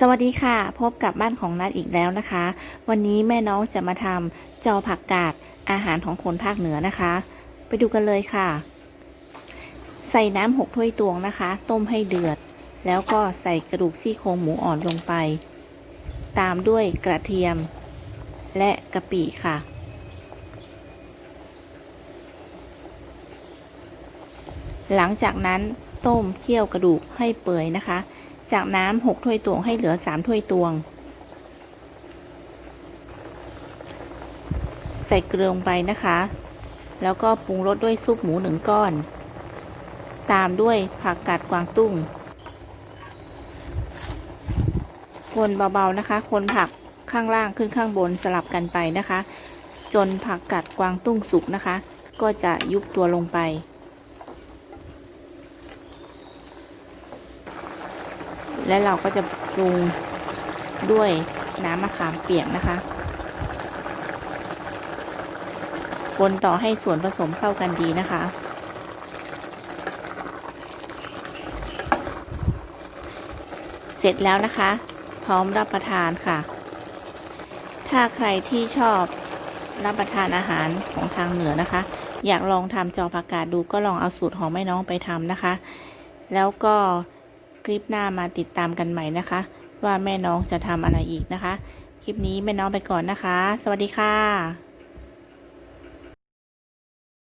สวัสดีค่ะ พบกับบ้านของนัดอีกแล้วนะคะ วันนี้แม่น้องจะมาทำจอผักกาดอาหารของคนภาคเหนือนะคะ ไปดูกันเลยค่ะ ใส่น้ำหกถ้วยตวงนะคะ ต้มให้เดือด แล้วก็ใส่กระดูกซี่โครงหมูอ่อนลงไป ตามด้วยกระเทียม และกะปิค่ะ หลังจากนั้นต้มเคี่ยวกระดูกให้เปื่อยนะคะ จากน้ำหกถ้วยตวงให้เหลือสามถ้วยตวง ใส่เกลือลงไปนะคะ แล้วก็ปรุงรสด้วยซุปหมูหนึ่งก้อน ตามด้วยผักกาดกวางตุ้ง คนเบาๆนะคะ คนผักข้างล่างขึ้นข้างบนสลับกันไปนะคะ จนผักกาดกวางตุ้งสุกนะคะ ก็จะยุบตัวลงไป และเราก็จะปรุงด้วยน้ำมะขามเปียกนะคะคนต่อให้ส่วนผสมเข้ากันดีนะคะ เสร็จแล้วนะคะ พร้อมรับประทานค่ะ ถ้าใครที่ชอบรับประทานอาหารของทางเหนือนะคะ อยากลองทำจอผักกาดดูก็ลองเอาสูตรของแม่น้องไปทำนะคะ แล้วก็ คลิปหน้ามาติดตามกันใหม่นะคะ ว่าแม่น้องจะทำอะไรอีกนะคะ คลิปนี้แม่น้องไปก่อนนะคะ สวัสดีค่ะ